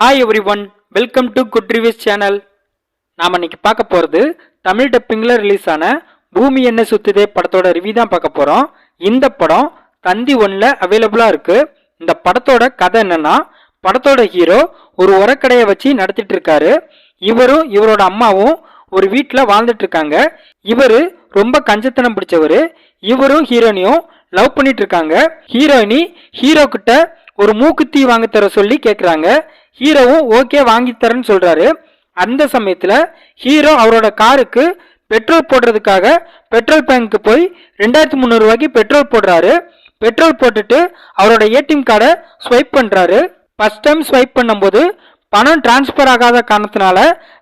Hi everyone welcome to good reviews channel நாம் இன்னைக்கு பார்க்க போகிறது தமிழ் டப்பிங்கில் ரிலீஸ் ஆன பூமி என்ன சுத்துதே படத்தோட ரிவ்யூ தான் பார்க்க போகிறோம் இந்த படம் தந்தி ஒன்ல அவைலபிளாக இருக்குது இந்த படத்தோட கதை என்னன்னா படத்தோட ஹீரோ ஒரு உரக்கடையை வச்சு நடத்திட்டு இருக்காரு. இவரும் இவரோட அம்மாவும் ஒரு வீட்டில் வாழ்ந்துட்டு இருக்காங்க. இவர் ரொம்ப கஞ்சத்தனம் பிடிச்சவர். இவரும் ஹீரோனியும் லவ் பண்ணிட்டு இருக்காங்க. ஹீரோயினி ஹீரோ கிட்ட ஒரு மூக்குத்தி வாங்க தர சொல்லி கேட்குறாங்க ஹீரோவும் ஓகே வாங்கி தரேன்னு சொல்றாரு. அந்த சமயத்துல ஹீரோ அவரோட காருக்கு பெட்ரோல் போடுறதுக்காக பெட்ரோல் பேங்க்கு போய் ரெண்டாயிரத்தி முந்நூறு ரூபாய்க்கு பெட்ரோல் போடுறாரு. பெட்ரோல் போட்டுட்டு அவரோட ஏடிஎம் கார்டை ஸ்வைப் பண்ணுறாரு ஃபர்ஸ்ட் டைம் ஸ்வைப் பண்ணும்போது பணம் டிரான்ஸ்ஃபர் ஆகாத காரணத்தினால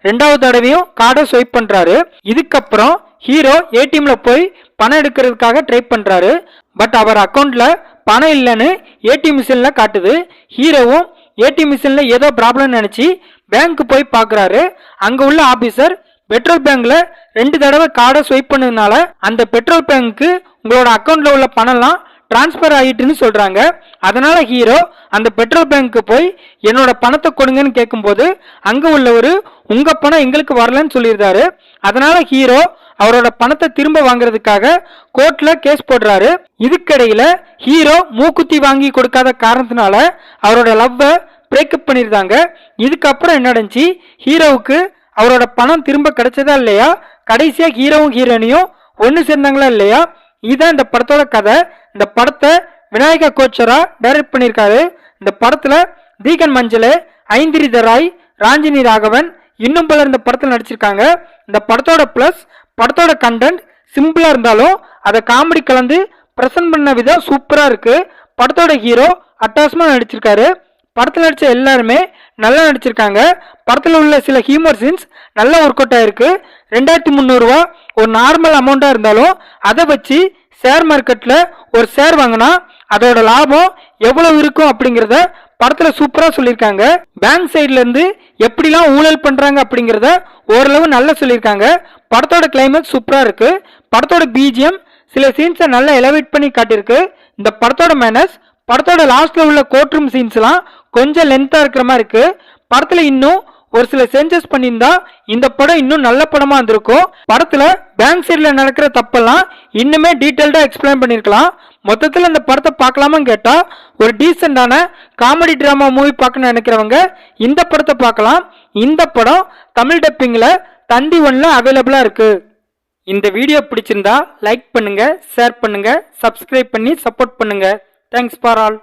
ரெண்டாவது தடவையும் கார்டை ஸ்வைப் பண்ணுறாரு இதுக்கப்புறம் ஹீரோ ஏடிஎம்ல போய் பணம் எடுக்கிறதுக்காக ட்ரை பண்ணுறாரு பட் அவர் அக்கௌண்ட்டில் பணம் இல்லைன்னு ஏடிஎம் மிஷினில் காட்டுது. ஹீரோவும் ஏடிஎம் மிஷினில் ஏதோ ப்ராப்ளம் நினச்சி பேங்க்கு போய் பார்க்குறாரு அங்கே உள்ள ஆஃபீஸர் பெட்ரோல் பேங்க்ல ரெண்டு தடவை கார்டை ஸ்வைப் பண்ணதுனால அந்த பெட்ரோல் பேங்க்கு உங்களோட அக்கௌண்ட்ல உள்ள பணம்லாம் டிரான்ஸ்ஃபர் ஆயிட்டுன்னு சொல்றாங்க. அதனால ஹீரோ அந்த பெட்ரோல் பேங்க்கு போய் என்னோட பணத்தை கொடுங்கன்னு கேட்கும்போது அங்க உள்ளவர் உங்க பணம் எங்களுக்கு வரலன்னு சொல்லியிருந்தாரு. அதனால ஹீரோ அவரோட பணத்தை திரும்ப வாங்குறதுக்காக கோர்ட்ல கேஸ் போடுறாரு. இதுக்கிடையில ஹீரோ மூக்குத்தி வாங்கி கொடுக்காத காரணத்தினால அவரோட லவ்வை பிரேக்கப் பண்ணியிருந்தாங்க. இதுக்கப்புறம் என்ன நடந்துச்சு? ஹீரோவுக்கு அவரோட பணம் திரும்ப கிடைச்சதா இல்லையா? கடைசியா ஹீரோவும் ஹீரோனியும் ஒன்று சேர்ந்தாங்களா இல்லையா? இதுதான் இந்த படத்தோட கதை. இந்த படத்தை விநாயகா கோச்சரா டைரக்ட் பண்ணியிருக்காரு. இந்த படத்துல தீகன் மஞ்சள் ஐந்திரி ராய் ராஞ்சினி ராகவன் இன்னும் பலர் இந்த படத்தில் நடிச்சிருக்காங்க. இந்த படத்தோட ப்ளஸ் படத்தோட கண்டென்ட் சிம்பிளா இருந்தாலும் அதை காமெடி கலந்து ப்ரெசென்ட் பண்ண விதம் சூப்பரா இருக்கு. படத்தோட ஹீரோ அட்டாசமா நடிச்சிருக்காரு. படத்தில் நடித்த எல்லாருமே நல்லா நடிச்சிருக்காங்க. படத்தில் உள்ள சில ஹியூமர் சீன்ஸ் நல்லா ஒர்க் அவுட் ஆயிருக்கு. ரெண்டாயிரத்தி முந்நூறுரூவா ஒரு நார்மல் அமௌண்ட்டாக இருந்தாலும் அதை வச்சு ஷேர் மார்க்கெட்டில் ஒரு ஷேர் வாங்கினா அதோட லாபம் எவ்வளவு இருக்கும் அப்படிங்கிறத படத்தில் சூப்பராக சொல்லியிருக்காங்க. பேங்க் சைட்லேருந்து எப்படிலாம் ஊழல் பண்ணுறாங்க அப்படிங்கிறத ஓரளவு நல்லா சொல்லியிருக்காங்க. படத்தோட கிளைமேக்ஸ் சூப்பராக இருக்குது படத்தோட பிஜிஎம் சில சீன்ஸை நல்லா எலவேட் பண்ணி காட்டியிருக்கு. இந்த படத்தோட மேனஸ் படத்தோட லாஸ்ட்டில் உள்ள கோர்ட் ரூம் சீன்ஸ்லாம் கொஞ்சம் லென்த்தாக இருக்கிற மாதிரி இருக்குது படத்தில் இன்னும் ஒரு சில சேஞ்சஸ் பண்ணியிருந்தா இந்த படம் இன்னும் நல்ல படமா இருந்திருக்கும். படத்துல பேங்க் சைட்ல நடக்கிற தப்பெல்லாம் இன்னுமே டீட்டெயில்டா எக்ஸ்பிளைன் பண்ணிருக்கலாம் மொத்தத்தில் இந்த படத்தை பார்க்கலாமான்னு கேட்டால் ஒரு டீசெண்டான காமெடி ட்ராமா மூவி பார்க்கணும்னு நினைக்கிறவங்க இந்த படத்தை பார்க்கலாம். இந்த படம் தமிழ் டப்பிங்கில் தந்தி ஒன்ல அவைலபிளா இருக்கு. இந்த வீடியோ பிடிச்சிருந்தா லைக் பண்ணுங்க ஷேர் பண்ணுங்க சப்ஸ்கிரைப் பண்ணி சப்போர்ட் பண்ணுங்க. Thanks for all